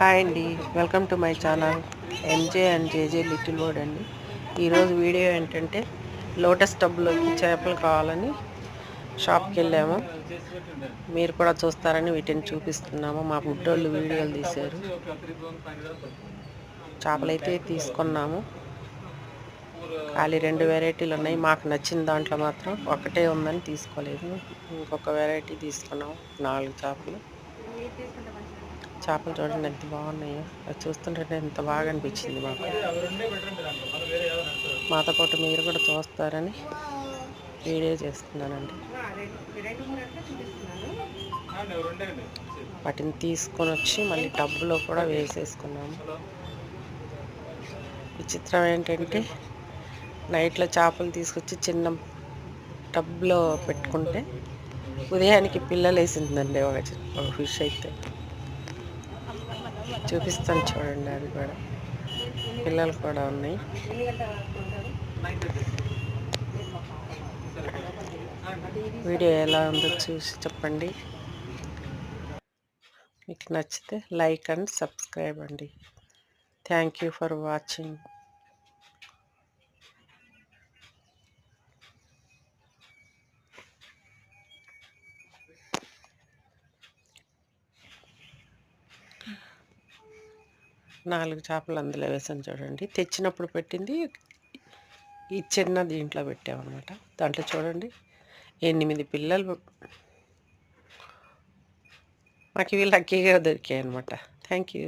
Hi అండి welcome to my channel. MJ and JJ little world అండి. ఈరోజు video ఏంటంటే లోటస్ టబ్లోకి చేపలు కావాలని షాప్కి వెళ్ళాము. మీరు కూడా చూస్తారని వీటిని చూపిస్తున్నాము. మా బుడ్డోళ్ళు వీడియోలు తీశారు. చేపలు అయితే తీసుకున్నాము. ఖాళీ రెండు వెరైటీలు ఉన్నాయి. మాకు నచ్చిన దాంట్లో మాత్రం ఒకటే ఉందని తీసుకోలేదు. ఇంకొక వెరైటీ తీసుకున్నాము. నాలుగు చేపలు. చేపలు చూడండి ఎంత బాగున్నాయో. అది చూస్తుంటే ఎంత బాగా అనిపించింది మాకు. మాతో పాటు మీరు కూడా చూస్తారని వీడియో చేస్తున్నానండి. వాటిని తీసుకొని వచ్చి మళ్ళీ టబ్లో కూడా వేసేసుకున్నాము. విచిత్రం ఏంటంటే నైట్లో చేపలు తీసుకొచ్చి చిన్న టబ్లో పెట్టుకుంటే ఉదయానికి పిల్లలు వేసిందండి ఒక ఒక ఫిష్ అయితే. చూపిస్తాను చూడండి అది కూడా. పిల్లలు కూడా ఉన్నాయి. వీడియో ఎలా ఉందో చూసి చెప్పండి. మీకు నచ్చితే లైక్ అండ్ సబ్స్క్రైబ్ అండి. థ్యాంక్ యూ ఫర్ వాచింగ్ నాలుగు చేపలు అందులో వేసాను చూడండి. తెచ్చినప్పుడు పెట్టింది. ఈ చిన్న దీంట్లో పెట్టామన్నమాట. దాంట్లో చూడండి. ఎనిమిది పిల్లలు మాకు ఇవి లక్కీగా దొరికాయి అనమాట థ్యాంక్ యూ